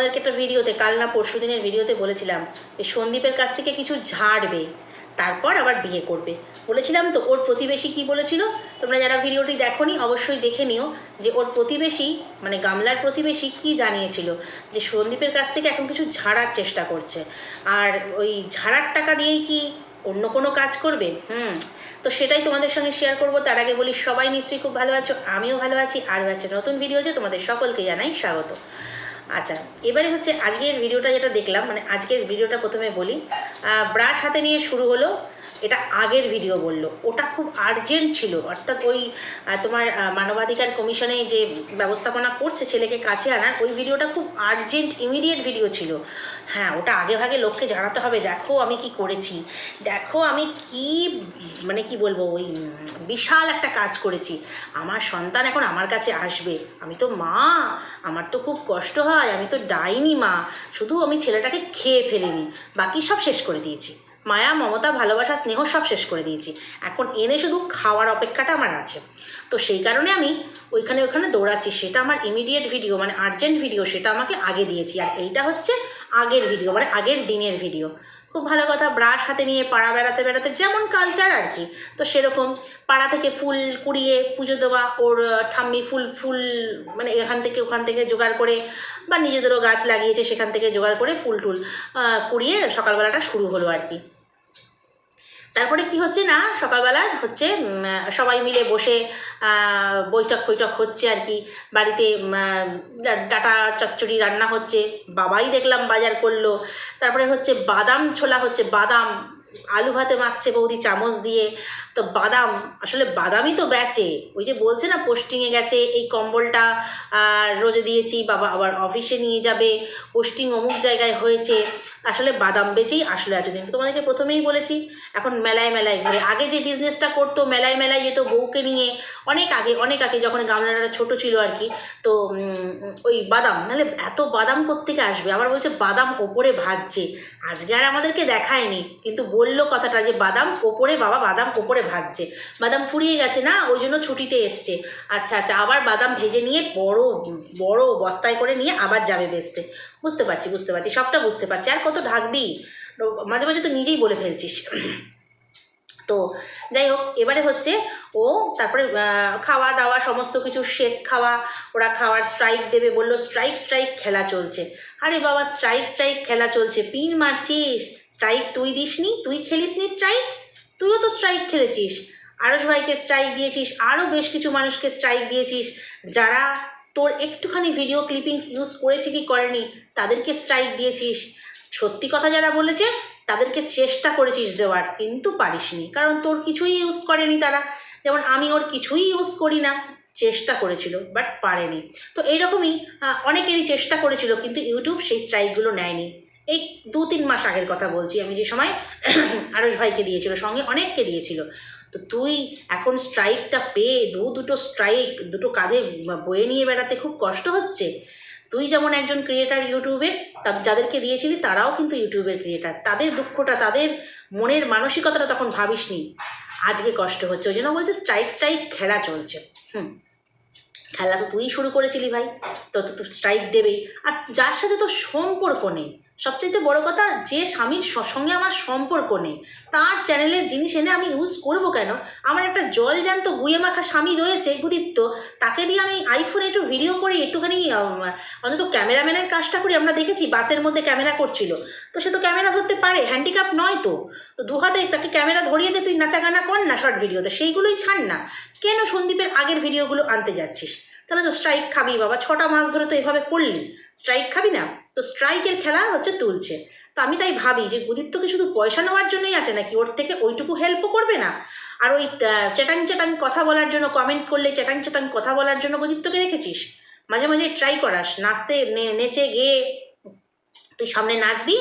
তোমাদেরকে একটা ভিডিওতে, কাল না পরশু দিনের ভিডিওতে বলেছিলাম যে সন্দীপের কাছ থেকে কিছু ঝাড়বে, তারপর আবার বিয়ে করবে। বলেছিলাম তো ওর প্রতিবেশী কি বলেছিল? তোমরা যারা ভিডিওটি দেখোনি, অবশ্যই দেখে নিও যে ওর প্রতিবেশী মানে গামলার প্রতিবেশী কি জানিয়েছিল যে সন্দীপের কাছ থেকে এখন কিছু ঝাড়ার চেষ্টা করছে। আর ওই ঝাড়ার টাকা দিয়েই কি অন্য কোনো কাজ করবে? হুম। তো সেটাই তোমাদের সঙ্গে শেয়ার করব। তার আগে বলি, সবাই নিশ্চয়ই খুব ভালো আছো, আমিও ভালো আছি, আরও একটা নতুন ভিডিওতে তোমাদের সকলকে জানাই স্বাগত। আচ্ছা এবারে হচ্ছে আজকের ভিডিওটা যেটা দেখলাম মানে আজকের ভিডিওটা প্রথমে বলি। ব্রাশ হাতে নিয়ে শুরু হলো। এটা আগের ভিডিও বলল। ওটা খুব আর্জেন্ট ছিল। অর্থাৎ ওই তোমার মানবাধিকার কমিশনে যে ব্যবস্থাপনা করছে ছেলেকে কাছে আনার, ওই ভিডিওটা খুব আর্জেন্ট ইমিডিয়েট ভিডিও ছিল। হ্যাঁ ওটা আগে ভাগে লোককে জানাতে হবে। দেখো আমি কি করেছি। দেখো আমি কি মানে কি বলব, ওই বিশাল একটা কাজ করেছি। আমার সন্তান এখন আমার কাছে আসবে। আমি তো মা। আমার তো খুব কষ্ট হয়। আমি তো ডাইনি মা। শুধু আমি ছেলেটাকে খেয়ে ফেলিনি। বাকি সব শেষ করে দিয়েছি। মায়া, মমতা, ভালোবাসা, স্নেহ সব শেষ করে দিয়েছি। এখন এনে শুধু খাওয়ার অপেক্ষাটা আমার আছে। তো সেই কারণে আমি ওইখানে ওইখানে দৌড়াচ্ছি। সেটা আমার ইমিডিয়েট ভিডিও মানে আর্জেন্ট ভিডিও সেটা আমাকে আগে দিয়েছি। আর এইটা হচ্ছে আগের ভিডিও মানে আগের দিনের ভিডিও খুব ভালো কথা, ব্রাশ হাতে নিয়ে পাড়া বেড়াতে বেড়াতে যেমন কালচার আর কি। তো সেরকম পাড়া থেকে ফুল কুড়িয়ে পুজো দেওয়া, ওর ঠাম্মি ফুল ফুল মানে এখান থেকে ওখান থেকে জোগাড় করে বা নিজেদেরও গাছ লাগিয়েছে সেখান থেকে জোগাড় করে ফুল টুল কুড়িয়ে সকালবেলাটা শুরু হলো আর কি। তারপরে কি হচ্ছে না? সকালবেলা হচ্ছে সবাই মিলে বসে বৈঠক বৈঠক হচ্ছে আর কি। বাড়িতে ডাটা চচ্চড়ি রান্না হচ্ছে, বাবাই দেখলাম বাজার করল। তারপরে হচ্ছে বাদাম ছোলা হচ্ছে, বাদাম, আলু ভাতে মাখছে বৌদি চামচ দিয়ে। তো বাদাম, আসলে বাদামই তো বেচে। ওই যে বলছে না, পোস্টিংয়ে গেছে, এই কম্বলটা রোজে দিয়েছি, বাবা আবার অফিসে নিয়ে যাবে। পোস্টিং অমুক জায়গায় হয়েছে। আসলে বাদাম বেচেই আসলো এতদিন। তোমাদেরকে প্রথমেই বলেছি, এখন মেলায় মেলায় ঘুরে। আগে যে বিজনেসটা করতো, মেলায় মেলায় যেত বউকে নিয়ে, অনেক আগে অনেক আগে যখন গামলাটা ছোট ছিল আর কি, তো ওই বাদাম, নাহলে এত বাদাম কোত্থেকে আসবে? আবার বলছে, বাদাম ওপরে ভাজছে। আজকে আর আমাদেরকে দেখায়নি, কিন্তু বলল কথাটা যে, বাদাম ওপরে, বাবা, বাদাম ওপরে ভাজছে। বাদাম ফুরিয়ে গেছে, না, ওই জন্য ছুটিতে এসছে। আচ্ছা আচ্ছা আবার বাদাম ভেজে নিয়ে বড় বড় বস্তায় করে নিয়ে আবার যাবে বেস্টে বুঝতে পারছি বুঝতে পারছি, সবটা বুঝতে পারছি। আর কত ঢাকবি? মাঝে মাঝে তো নিজেই বলে ফেলছিস। তো যাই হোক, এবারে হচ্ছে ও তারপরে খাওয়া দাওয়া, সমস্ত কিছু শেক খাওয়া, ওরা খাওয়ার স্ট্রাইক দেবে, বলল স্ট্রাইক স্ট্রাইক খেলা চলছে। আরে বাবা স্ট্রাইক স্ট্রাইক খেলা চলছে। পিন মারছিস? স্ট্রাইক তুই দিসনি? তুই খেলিসনি স্ট্রাইক তুইও তো স্ট্রাইক খেলেছিস। আরস ভাইকে স্ট্রাইক দিয়েছিস। আরও বেশ কিছু মানুষকে স্ট্রাইক দিয়েছিস। যারা তোর একটুখানি ভিডিও ক্লিপিংস ইউজ করেছে কি করেনি, তাদেরকে স্ট্রাইক দিয়েছিস। সত্যি কথা যারা বলেছে, তাদেরকে চেষ্টা করেছিস দেওয়ার, কিন্তু পারিসনি। কারণ তোর কিছুই ইউজ করেনি তারা। যেমন আমি ওর কিছুই ইউজ করি না, চেষ্টা করেছিল বাট পারেনি। তো এইরকমই অনেকেরই চেষ্টা করেছিল, কিন্তু ইউটিউব সেই স্ট্রাইকগুলো নেয়নি। এই দু তিন মাস আগের কথা বলছি আমি। যে সময় আরস ভাইকে দিয়েছিল, সঙ্গে অনেককে দিয়েছিল। তো তুই এখন স্ট্রাইকটা পেয়ে দু দুটো স্ট্রাইক দুটো কাঁধে বয়ে নিয়ে বেড়াতে খুব কষ্ট হচ্ছে। তুই যেমন একজন ক্রিয়েটার ইউটিউবের যাদেরকে দিয়েছিলি তারাও কিন্তু ইউটিউবের ক্রিয়েটার তাদের দুঃখটা, তাদের মনের মানসিকতাটা তখন ভাবিসনি। আজকে কষ্ট হচ্ছে, ওই জন্য বলছে স্ট্রাইক স্ট্রাইক খেলা চলছে। হুম। খেলা তো তুই শুরু করেছিলি ভাই, তো তো স্ট্রাইক দেবেই। আর যার সাথে তো সম্পর্ক নেই সবচাইতে বড় কথা, যে স্বামীর সঙ্গে আমার সম্পর্ক নেই, তার চ্যানেলের জিনিস এনে আমি ইউজ করব কেন? আমার একটা জল জ্যান্ত গুয়ে মাখা স্বামী রয়েছে গুদিত্ব তাকে দিয়ে আমি আইফোনে একটু ভিডিও করি একটুখানি অন্তত ক্যামেরাম্যানের কাজটা করি আমরা দেখেছি, বাসের মধ্যে ক্যামেরা করছিল। তো সে তো ক্যামেরা ধরতে পারে হ্যান্ডিক্যাপ নয় তো। তো দু হাতে তাকে ক্যামেরা ধরিয়ে দে, তুই নাচা গানা কর না শর্ট ভিডিওতে সেইগুলোই ছাড় না। কেন সন্দীপের আগের ভিডিওগুলো আনতে যাচ্ছিস? তাহলে তো স্ট্রাইক খাবি বাবা, ছটা মাস ধরে তো এভাবে করলি। স্ট্রাইক খাবি না? তো স্ট্রাইকের খেলা হচ্ছে তুলছে। তো আমি তাই ভাবি যে গুদীপ্ত কি শুধু পয়সা নেওয়ার জন্যই আছে নাকি? ওর থেকে ওইটুকু হেল্পও করবে না? আর ওই চ্যাটাং চ্যাটাং কথা বলার জন্য কমেন্ট করলে চ্যাটাং চ্যাটাং কথা বলার জন্য গুদীপ্তকে রেখেছিস? মাঝে মাঝে ট্রাই করাস, নাচতে নেচে গিয়ে তুই সামনে নাচবি,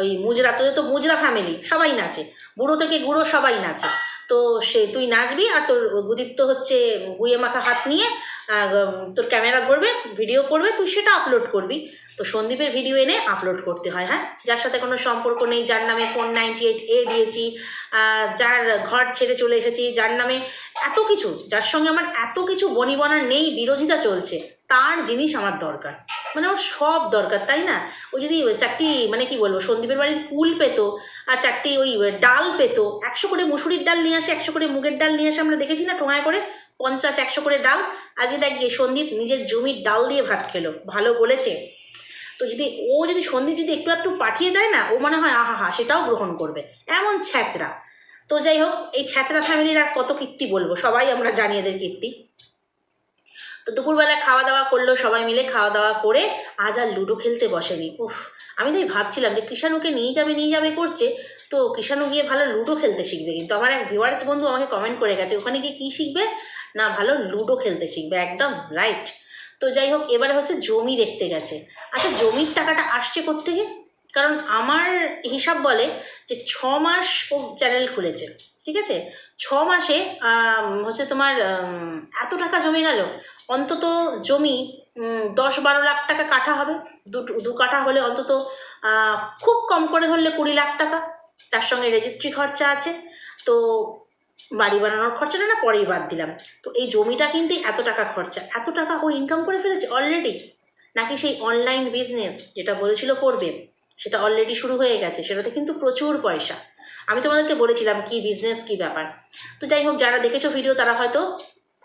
ওই মুজরা, তোদের তো মুজরা ফ্যামিলি সবাই নাচে। বুড়ো থেকে গুঁড়ো সবাই নাচে। তো সে, তুই নাচবি আর তোর গুদীপ্ত হচ্ছে গুয়ে মাখা হাত নিয়ে তোর ক্যামেরা ধরবে, ভিডিও করবে, তুই সেটা আপলোড করবি। তো সন্দীপের ভিডিও এনে আপলোড করতে হয় হ্যাঁ? যার সাথে কোনো সম্পর্ক নেই, যার নামে ফোন নাইনটি এইট এ দিয়েছি যার ঘর ছেড়ে চলে এসেছি, যার নামে এত কিছু, যার সঙ্গে আমার এত কিছু বনিবনা নেই, বিরোধিতা চলছে। তার জিনিস আমার দরকার। মানে ওর সব দরকার, তাই না? ও যদি চারটি মানে কি বলব, সন্দীপের বাড়ির কুল পেতো আর চারটি ওই ডাল পেতো, একশো করে মুসুরির ডাল নিয়ে আসে, একশো করে মুগের ডাল নিয়ে আসে, আমরা দেখেছি না টোঙায় করে? পঞ্চাশ, একশো করে ডাল। আজকে দেখ গিয়ে সন্দীপ নিজের জমির ডাল দিয়ে ভাত খেলো, ভালো বলেছে। তো যদি ও যদি, সন্দীপ যদি একটু একটু পাঠিয়ে দেয় না, ও মনে হয় আহা হা সেটাও গ্রহণ করবে। এমন ছ্যাচরা তো যাই হোক, এই ছ্যাচরা ফ্যামিলির আর কত কীর্তি বলব? সবাই আমরা জানি এদের কীর্তি। তো দুপুরবেলা খাওয়া দাওয়া করল, সবাই মিলে খাওয়া দাওয়া করে আজ আর লুডো খেলতে বসেনি। উফ, আমি তাই ভাবছিলাম যে কৃষাণুকে নিয়ে যাবে নিয়ে যাবে করছে, তো কৃষাণু গিয়ে ভালো লুডো খেলতে শিখবে। কিন্তু আমার এক ভিউয়ার্স বন্ধু আমাকে কমেন্ট করে গেছে, ওখানে গিয়ে কী শিখবে? না, ভালো লুডো খেলতে শিখবে, একদম রাইট তো যাই হোক, এবারে হচ্ছে জমি দেখতে গেছে। আচ্ছা জমির টাকাটা আসছে কোত্থেকে? কারণ আমার হিসাব বলে যে ছ মাস ও চ্যানেল খুলেছে। ঠিক আছে? ছ মাসে হচ্ছে তোমার এত টাকা জমে গেল, অন্তত জমি দশ বারো লাখ টাকা কাঠা হবে। দু দু কাঠা হলে অন্তত খুব কম করে ধরলে কুড়ি লাখ টাকা। তার সঙ্গে রেজিস্ট্রি খরচা আছে। তো বাড়ি বানানোর খরচাটা না পরেই বাদ দিলাম। তো এই জমিটা কিন্তু এত টাকা খরচা। এত টাকা ও ইনকাম করে ফেলেছে অলরেডি নাকি সেই অনলাইন বিজনেস যেটা বলেছিল করবে? সেটা অলরেডি শুরু হয়ে গেছে, সেটাতে কিন্তু প্রচুর পয়সা। আমি তোমাদেরকে বলেছিলাম কি বিজনেস কি ব্যাপার। তো যাই হোক, যারা দেখেছ ভিডিও তারা হয়তো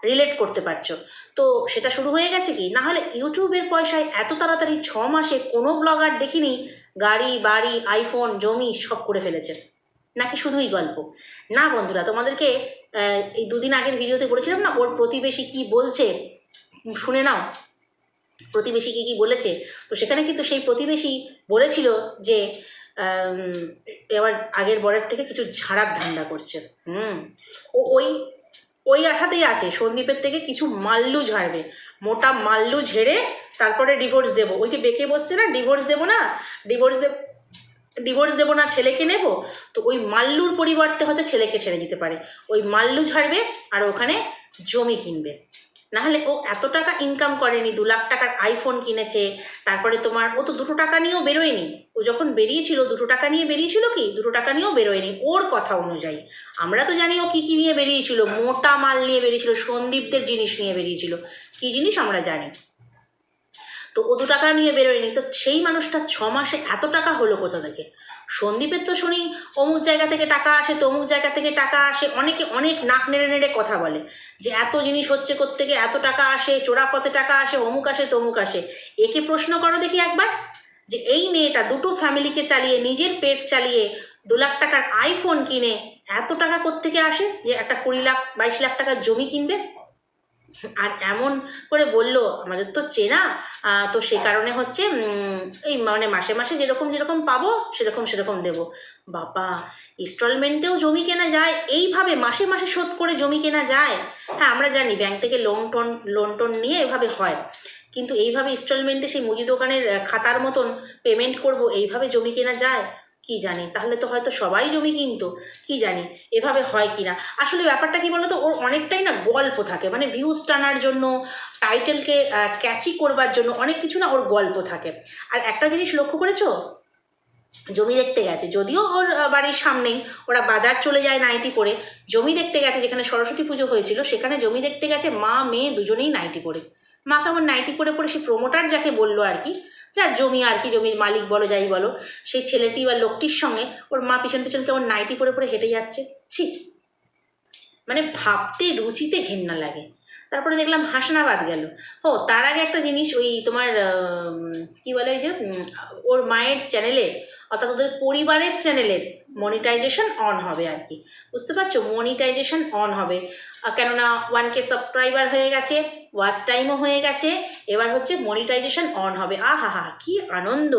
রিলেট করতে পারছ। তো সেটা শুরু হয়ে গেছে কি? না হলে ইউটিউবের পয়সায় এত তাড়াতাড়ি ছ মাসে কোনো ব্লগার দেখিনি, গাড়ি, বাড়ি আইফোন জমি সব করে ফেলেছে। নাকি শুধুই গল্প? না বন্ধুরা, তোমাদেরকে এই দুদিন আগের ভিডিওতে বলেছিলাম না, ওর প্রতিবেশী কি বলছে? শুনে নাও। প্রতিবেশী কি কি বলেছে? তো সেখানে কিন্তু সেই প্রতিবেশী বলেছিল যে এবার আগের বরের থেকে কিছু ঝাড়ার ধান্দা করছে। হুম। ও ওই ওই আশাতেই আছে। সন্দীপের থেকে কিছু মাল্লু ঝাড়বে। মোটা মাল্লু ঝেড়ে তারপরে ডিভোর্স দেবো। ওই যে বেঁকে বসছে না? ডিভোর্স দেবো না? ডিভোর্স দেব ডিভোর্স দেবো না? ছেলেকে নেব? তো ওই মাল্লুর পরিবর্তে হয়তো ছেলেকে ছেড়ে দিতে পারে। ওই মাল্লু ঝাড়বে আর ওখানে জমি কিনবে। নাহলে ও এত টাকা ইনকাম করেনি, দু লাখ টাকার আইফোন কিনেছে, তারপরে তোমার, ও তো দুটো টাকা নিয়েও বেরোয়নি। ও যখন বেরিয়েছিল, দুটো টাকা নিয়ে বেরিয়েছিল কি? দুটো টাকা নিয়েও বেরোয়নি, ওর কথা অনুযায়ী। আমরা তো জানি ও কী কী নিয়ে বেরিয়েছিল, মোটা মাল নিয়ে বেরিয়েছিল, সন্দীপদের জিনিস নিয়ে বেরিয়েছিল, কী জিনিস আমরা জানি? তো ও দু টাকা নিয়ে বেরোয়নি, তো সেই মানুষটা ছ মাসে এত টাকা হলো কোথা থেকে? সন্দীপের তো শুনি অমুক জায়গা থেকে টাকা আসে, তমুক জায়গা থেকে টাকা আসে, অনেকে অনেক নাক নেড়ে নেড়ে কথা বলে। যে এত জিনিস হচ্ছে থেকে এত টাকা আসে চোরা পথে টাকা আসে, অমুক আসে, তমুক আসে। একে প্রশ্ন করো দেখি একবার। যে এই মেয়েটা দুটো ফ্যামিলিকে চালিয়ে, নিজের পেট চালিয়ে দু লাখ টাকার আইফোন কিনে এত টাকা কোত্থেকে আসে? যে একটা কুড়ি লাখ, বাইশ লাখ টাকার জমি কিনবে? আর এমন করে বলল, আমাদের তো চেনা তো সে কারণে হচ্ছে এই মানে মাসে মাসে যেরকম যেরকম পাবো, সেরকম সেরকম দেবো। বাবা ইনস্টলমেন্টেও জমি কেনা যায়, এইভাবে মাসে মাসে শোধ করে জমি কেনা যায়? হ্যাঁ আমরা জানি ব্যাংক থেকে লোন টোন লোন টোন নিয়ে এভাবে হয়। কিন্তু এইভাবে ইনস্টলমেন্টে সেই মুদি দোকানের খাতার মতন পেমেন্ট করব, এইভাবে জমি কেনা যায়? কি জানি? তাহলে তো হয়তো সবাই জমি কিনতো, কি জানি? এভাবে হয় কি না? আসলে ব্যাপারটা কি বলতো? ওর অনেকটাই না গল্প থাকে মানে ভিউজ টানার জন্য টাইটেলকে ক্যাচি করবার জন্য অনেক কিছু না ওর গল্প থাকে। আর একটা জিনিস লক্ষ্য করেছ? জমি দেখতে গেছে, যদিও ওর বাড়ির সামনেই, ওরা বাজার চলে যায় নাইটি পরে জমি দেখতে গেছে, যেখানে সরস্বতী পুজো হয়েছিল, সেখানে জমি দেখতে গেছে মা, মেয়ে দুজনেই নাইটি পরে মা কেমন নাইটি পরে পরে সে প্রমোটার যাকে বলল আর কি যার জমি আর কি জমির মালিক বলো, যাই বলো সেই ছেলেটি বা লোকটির সঙ্গে ওর মা পিছন পিছন কেমন নাইটি পরে পরে হেঁটে যাচ্ছে। ছি। মানে ভাবতে রুচিতে ঘেন্না লাগে। তারপরে দেখলাম হাসনাবাদ গেল। ও, তার আগে একটা জিনিস ওই তোমার কি বলে ওই যে ওর মায়ের চ্যানেলের অর্থাৎ ওদের পরিবারের চ্যানেলের মনিটাইজেশন অন হবে আর কি। বুঝতে পারছ? মনিটাইজেশন অন হবে। কেননা ওয়ান কে সাবস্ক্রাইবার হয়ে গেছে। ওয়াচ টাইমও হয়ে গেছে, এবার হচ্ছে মনিটাইজেশন অন হবে। আহা হা কি আনন্দ!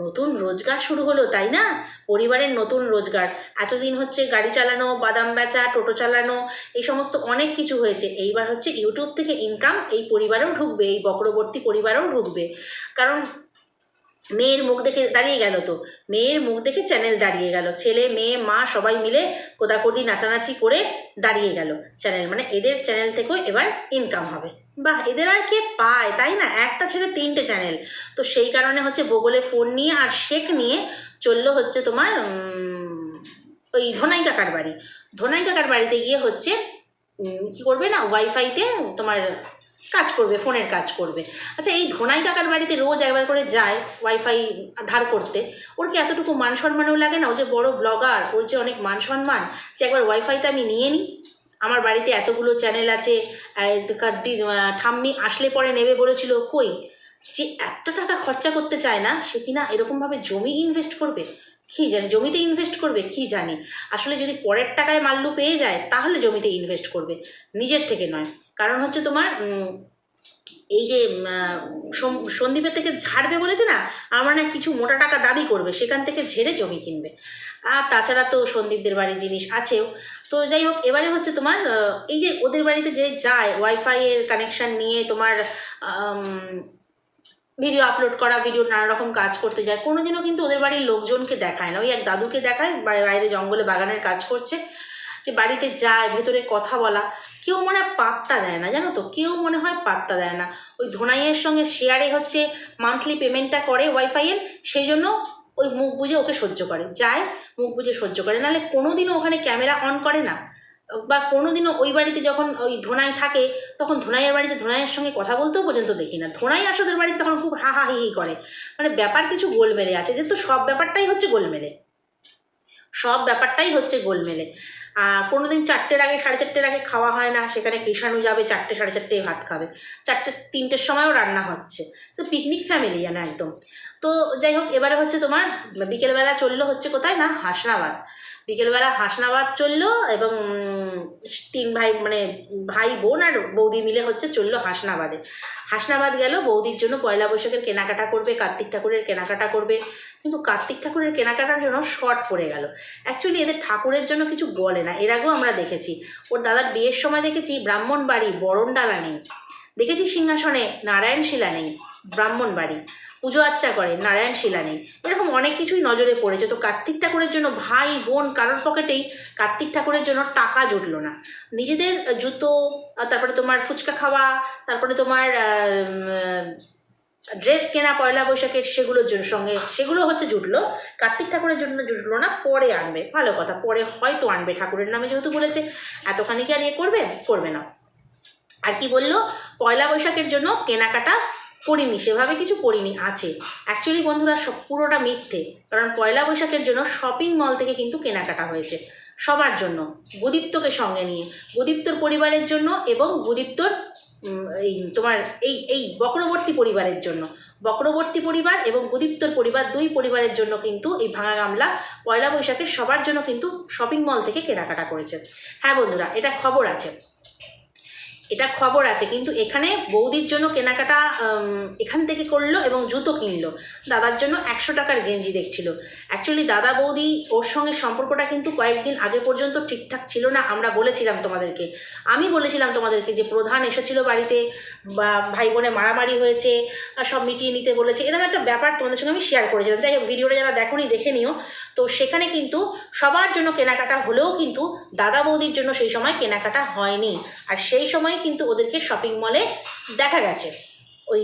নতুন রোজগার শুরু হলো, তাই না? পরিবারের নতুন রোজগার। এতদিন হচ্ছে গাড়ি চালানো, বাদাম বেচা, টোটো চালানো, এই সমস্ত অনেক কিছু হয়েছে। এইবার হচ্ছে ইউটিউব থেকে ইনকাম এই পরিবারেও ঢুকবে, এই বক্রবর্তী পরিবারেও ঢুকবে। কারণ মেয়ের মুখ দেখে দাঁড়িয়ে গেল তো। মেয়ের মুখ দেখে চ্যানেল দাঁড়িয়ে গেল। ছেলে, মেয়ে, মা সবাই মিলে কোদাকুদি নাচানাচি করে দাঁড়িয়ে গেল। চ্যানেল মানে এদের চ্যানেল থেকেও এবার ইনকাম হবে। বাহ, এদের আর কে পায়? তাই না? একটা ছেড়ে তিনটে চ্যানেল তো সেই কারণে হচ্ছে বগলে ফোন নিয়ে আর শেক নিয়ে চলল হচ্ছে তোমার ওই ধনাই কাকার বাড়ি। ধনাই কাকার বাড়িতে গিয়ে হচ্ছে কি করবে না ওয়াইফাইতে তোমার কাজ করবে ফোনের কাজ করবে। আচ্ছা এই ধোনাই কাকার বাড়িতে রোজ একবার করে যায় ওয়াইফাই ধার করতে। ওর কি এতটুকু মান সম্মানও লাগে না? ও যে বড় ব্লগার ওর যে অনেক মান সম্মান যে একবার ওয়াইফাইটা আমি নিয়ে নিই। আমার বাড়িতে এতগুলো চ্যানেল আছে ঠাম্মি আসলে পরে নেবে বলেছিল, কই? যে এত টাকা খরচা করতে চায় না, সে কিনা এরকমভাবে জমি ইনভেস্ট করবে? কী জানি, জমিতে ইনভেস্ট করবে, কী জানি? আসলে যদি পরের টাকায় মাল্লু পেয়ে যায়, তাহলে জমিতে ইনভেস্ট করবে, নিজের থেকে নয়। কারণ হচ্ছে তোমার এই যে সন্দীপের থেকে ঝাড়বে বলেছে না? আমার না কিছু মোটা টাকা দাবি করবে, সেখান থেকে ঝেড়ে জমি কিনবে। আর তাছাড়া তো সন্দীপদের বাড়ির জিনিস আছেও। তো যাই হোক, এবারে হচ্ছে তোমার এই যে ওদের বাড়িতে যে যায় ওয়াইফাইয়ের কানেকশান নিয়ে তোমার ভিডিও আপলোড করা ভিডিও নানা রকম কাজ করতে যায়, কোনোদিনও কিন্তু ওদের বাড়ির লোকজনকে দেখায় না। ওই এক দাদুকে দেখায় বাইরে জঙ্গলে বাগানের কাজ করছে। যে বাড়িতে যায়, ভেতরে কথা বলা, কেউ মনে হয় পাত্তা দেয় না, জানো তো? কেউ মনে হয় পাত্তা দেয় না। ওই ধোনাইয়ের সঙ্গে শেয়ারে হচ্ছে মান্থলি পেমেন্টটা করে ওয়াইফাইয়ের সেই জন্য ওই মুখ বুঝে ওকে সহ্য করে। যায়, মুখ বুঝে সহ্য করে। নাহলে কোনোদিনও ওখানে ক্যামেরা অন করে না। বা কোনোদিনও ওই বাড়িতে যখন ওই ধোনাই থাকে, তখন ধোনাইয়ের বাড়িতে ধোনাইয়ের সঙ্গে কথা বলতেও পর্যন্ত দেখি না। ধোনাই আসে ওদের বাড়িতে তখন খুব হা হা হি হি করে। মানে ব্যাপার কিছু গোলমেলে আছে। যেহেতু সব ব্যাপারটাই হচ্ছে গোলমেলে। সব ব্যাপারটাই হচ্ছে গোলমেলে। কোনো দিন চারটের আগে, সাড়ে চারটের আগে খাওয়া হয় না, সেখানে কৃষাণু যাবে, চারটে, সাড়ে চারটেই ভাত খাবে। চারটে, তিনটের সময়ও রান্না হচ্ছে। তো পিকনিক ফ্যামিলি যেন একদম। তো যাই হোক, এবারে হচ্ছে তোমার, বিকেলবেলা চলল হচ্ছে কোথায় না, হাসনাবাদ। বিকেলবেলা হাসনাবাদ চলল এবং তিন ভাই মানে ভাই, বোন আর বৌদি মিলে হচ্ছে চলল হাসনাবাদে। হাসনাবাদ গেল, বৌদির জন্য পয়লা বৈশাখের কেনাকাটা করবে, কার্তিক ঠাকুরের কেনাকাটা করবে। কিন্তু কার্তিক ঠাকুরের কেনাকাটার জন্য শর্ট পড়ে গেল। অ্যাকচুয়ালি এদের ঠাকুরের জন্য কিছু বলে না, এর আগেও আমরা দেখেছি। ওর দাদার বিয়ের সময় দেখেছি ব্রাহ্মণ বাড়ি বরণডালা নেই। দেখেছি সিংহাসনে নারায়ণ শিলা নেই ব্রাহ্মণ বাড়ি পুজো আর্চা করে, নারায়ণ শিলা নেই। এরকম অনেক কিছুই নজরে পড়েছে। তো কার্তিক ঠাকুরের জন্য ভাই, বোন কারোর পকেটেই কার্তিক ঠাকুরের জন্য টাকা জুটলো না। নিজেদের জুতো তারপরে তোমার ফুচকা খাওয়া, তারপরে তোমার ড্রেস কেনা, পয়লা বৈশাখের সেগুলোর জন্য সঙ্গে, সেগুলো হচ্ছে জুটলো। কার্তিক ঠাকুরের জন্য জুটলো না, পরে আনবে। ভালো কথা, পরে হয়তো আনবে ঠাকুরের নামে, যেহেতু বলেছে, এতখানি কি আর ইয়ে করবে? করবে না। আর কি বলল? পয়লা বৈশাখের জন্য কেনাকাটা করিনি সেভাবে কিছু করিনি আছে। অ্যাকচুয়ালি বন্ধুরা, সব পুরোটা মিথ্যে, কারণ পয়লা বৈশাখের জন্য শপিং মল থেকে কিন্তু কেনাকাটা হয়েছে, সবার জন্য, গুদীপ্তকে সঙ্গে নিয়ে, গুদীপ্তর পরিবারের জন্য এবং গুদীপ্তর এই তোমার এই এই বক্রবর্তী পরিবারের জন্য। বক্রবর্তী পরিবার এবং গুদীপ্তর পরিবার দুই পরিবারের জন্য কিন্তু এই ভাঙা গামলা পয়লা বৈশাখের সবার জন্য কিন্তু শপিং মল থেকে কেনাকাটা করেছে। হ্যাঁ বন্ধুরা, এটা খবর আছে। এটা খবর আছে, কিন্তু এখানে বৌদির জন্য কেনাকাটা এখান থেকে করল এবং জুতো কিনলো। দাদার জন্য একশো টাকার গেঞ্জি দেখছিল। অ্যাকচুয়ালি দাদা বৌদি ওর সঙ্গে সম্পর্কটা কিন্তু কয়েকদিন আগে পর্যন্ত ঠিকঠাক ছিল না, আমরা বলেছিলাম তোমাদেরকে। আমি বলেছিলাম তোমাদেরকে যে প্রধান এসেছিল বাড়িতে, বা ভাই বোনে মারামারি হয়েছে সব মিটিয়ে নিতে বলেছে, এরকম একটা ব্যাপার তোমাদের সঙ্গে আমি শেয়ার করেছিলাম। যাই হোক, ভিডিওটা যারা দেখোনি, দেখে নিও। তো সেখানে কিন্তু সবার জন্য কেনাকাটা হলেও কিন্তু দাদা বৌদির জন্য সেই সময় কেনাকাটা হয়নি। আর সেই সময় কিন্তু ওদেরকে শপিং মলে দেখা গেছে। ওই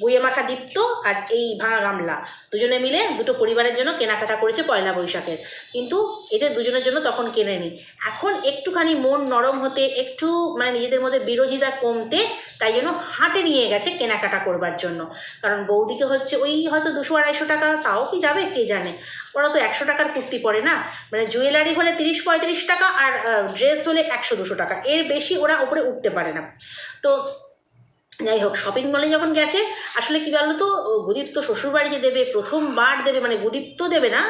বইয়ে মাখা দীপ্ত আর এই ভাঙা গামলা। দুজনে মিলে দুটো পরিবারের জন্য কেনাকাটা করেছে পয়লা বৈশাখের। কিন্তু এদের দুজনের জন্য তখন কেনেনি। এখন একটুখানি মন নরম হতে, একটু মানে নিজেদের মধ্যে বিরোধিতা কমতে তাই জন্য হাটে নিয়ে গেছে কেনাকাটা করবার জন্য। কারণ বৌদিকে হচ্ছে ওই হয়তো দুশো আড়াইশো টাকা, তাও কি যাবে কে জানে? ওরা তো একশো টাকার কুর্তি পরে না? মানে জুয়েলারি হলে তিরিশ পঁয়ত্রিশ টাকা আর ড্রেস হলে একশো দুশো টাকা। এর বেশি ওরা উপরে উঠতে পারে না। তো যাই হোক শপিং মলে যখন গেছে, আসলে কি বলো তো গুদীপ তো শ্বশুরবাড়িতে দেবে, প্রথমবার দেবে মানে গুদীপ তো দেবে না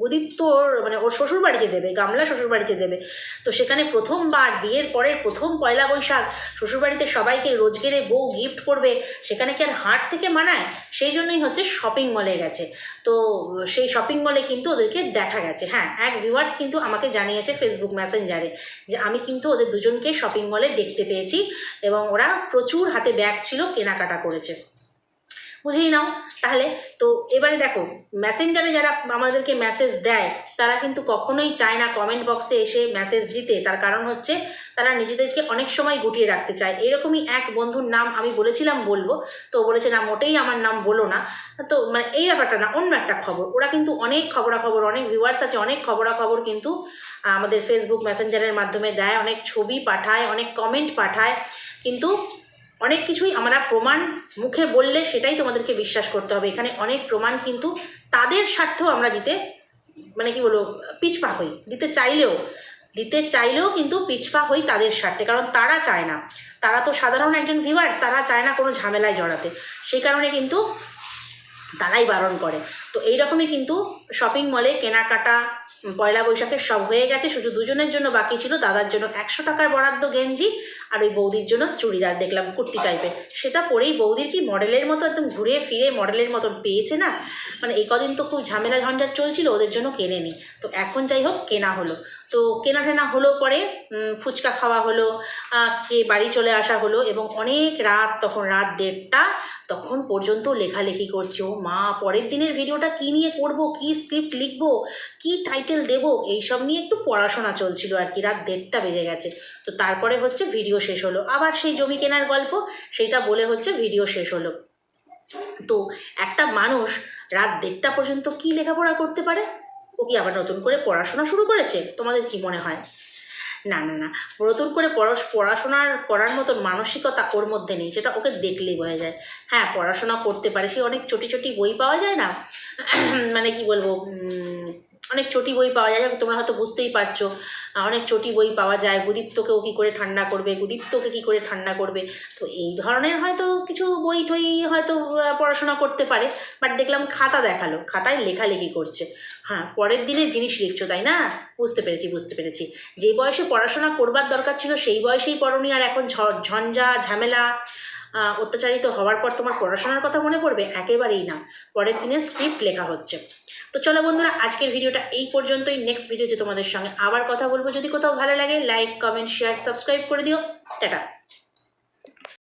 গুদীপ তো ওর মানে ওর শ্বশুরবাড়িতে দেবে, গামলা শ্বশুরবাড়িতে দেবে। তো সেখানে প্রথমবার, বিয়ের পরের প্রথম পয়লা বৈশাখ, শ্বশুরবাড়িতে সবাইকে রোজগেরে বউ গিফট করবে, সেখানে কি আর হাট থেকে মানায়? সেই জন্যই হচ্ছে শপিং মলে গেছে। তো সেই শপিং মলে কিন্তু ওদেরকে দেখা গেছে। হ্যাঁ এক ভিউয়ার্স কিন্তু আমাকে জানিয়েছে ফেসবুক মেসেঞ্জারে যে আমি কিন্তু ওদের দুজনকে শপিং মলে দেখতে পেয়েছি এবং ওরা প্রচুর হাতে ব্যাগ ছিল, কেনাকাটা করেছে। বুঝেই নাও। তাহলে তো এবারে দেখো মেসেঞ্জারে যারা আমাদেরকে মেসেজ দেয়, তারা কিন্তু কখনোই চায় না কমেন্ট বক্সে এসে মেসেজ দিতে। তার কারণ হচ্ছে, তারা নিজেদেরকে অনেক সময় গুটিয়ে রাখতে চায়। এরকমই এক বন্ধুর নাম আমি বলেছিলাম বলব, তো বলেছে, না, মোটেই আমার নাম বলো না। তো মানে এই ব্যাপারটা না, অন্য একটা খবর। ওরা কিন্তু অনেক খবরাখবর, অনেক ভিউয়ার্স আছে, অনেক খবরাখবর কিন্তু আমাদের ফেসবুক মেসেঞ্জারের মাধ্যমে দেয়, অনেক ছবি পাঠায়, অনেক কমেন্ট পাঠায়। কিন্তু অনেক কিছুই আমরা প্রমাণ মুখে বললে সেটাই তোমাদেরকে বিশ্বাস করতে হবে। এখানে অনেক প্রমাণ কিন্তু তাদের স্বার্থেও আমরা দিতে মানে কি বলব, পিছপা হই। দিতে চাইলেও দিতে চাইলেও কিন্তু পিছপা হই তাদের স্বার্থে, কারণ তারা চায় না। তারা তো সাধারণ একজন ভিউয়ার্স তারা চায় না কোনো ঝামেলায় জড়াতে। সেই কারণে কিন্তু তারাই বারণ করে। তো এইরকমই কিন্তু শপিং মলে কেনাকাটা পয়লা বৈশাখের সব হয়ে গেছে, শুধু দুজনের জন্য বাকি ছিল দাদার জন্য একশো টাকার বরাদ্দ গেঞ্জি আর ওই বৌদির জন্য চুড়িদার দেখলাম, কুর্তি টাইপের সেটা পরেই বৌদির কি মডেলের মতো একদম ঘুরে ফিরে মডেলের মতন পেয়েছে না? মানে এই কদিন তো খুব ঝামেলা ঝঞ্ঝাট চলছিল, ওদের জন্য কেনে নি তো এখন যাই হোক, কেনা হলো। তো কেনা টেনা হলো পরে ফুচকা খাওয়া হলো খেয়ে বাড়ি চলে আসা হলো এবং অনেক রাত, তখন রাত দেড়টা, তখন পর্যন্ত লেখালেখি করছে। ও মা, পরের দিনের ভিডিওটা কী নিয়ে করব, কী স্ক্রিপ্ট লিখব, কী টাইটেল দেব, এইসব নিয়ে একটু পড়াশোনা চলছিল আর কি, রাত দেড়টা বেজে গেছে। তো তারপরে হচ্ছে ভিডিও শেষ হলো। আবার সেই জমি কেনার গল্প সেইটা বলে হচ্ছে ভিডিও শেষ হলো। তো একটা মানুষ রাত দেড়টা পর্যন্ত কি লেখাপড়া করতে পারে? ও কি আবার নতুন করে পড়াশোনা শুরু করেছে? তোমাদের কি মনে হয়? না না না। নতুন করে পড়াশ, পড়াশোনার করার মতন মানসিকতা ওর মধ্যে নেই, সেটা ওকে দেখলেই বোঝা যায়। হ্যাঁ পড়াশোনা করতে পারে, সে অনেক ছোটি ছোটি বই পাওয়া যায় না? মানে কি বলব অনেক চটি বই পাওয়া যায়, তোমরা হয়তো বুঝতেই পারছ। অনেক চটি বই পাওয়া যায় গুদীপ্তকেও কী করে ঠান্ডা করবে গুদীপ্তকে কী করে ঠান্ডা করবে। তো এই ধরনের হয়তো কিছু বই টই হয়তো পড়াশোনা করতে পারে বাট দেখলাম খাতা দেখাল, খাতায় লেখালেখি করছে। হ্যাঁ পরের দিনের জিনিস লিখছো, তাই না? বুঝতে পেরেছি বুঝতে পেরেছি। যে বয়সে পড়াশোনা করবার দরকার ছিল, সেই বয়সেই পড়নি, আর এখন ঝঞ্ঝা, ঝামেলা অত্যাচারিত হওয়ার পর তোমার পড়াশোনার কথা মনে পড়বে? একেবারেই না। পরের দিনে স্ক্রিপ্ট লেখা হচ্ছে। তো চলো বন্ধুরা, আজকের ভিডিওটা এই পর্যন্তই। নেক্সট ভিডিওতে তোমাদের সঙ্গে আবার কথা বলব। যদি কোথাও ভালো লাগে লাইক কমেন্ট শেয়ার সাবস্ক্রাইব করে দিও। টাটা।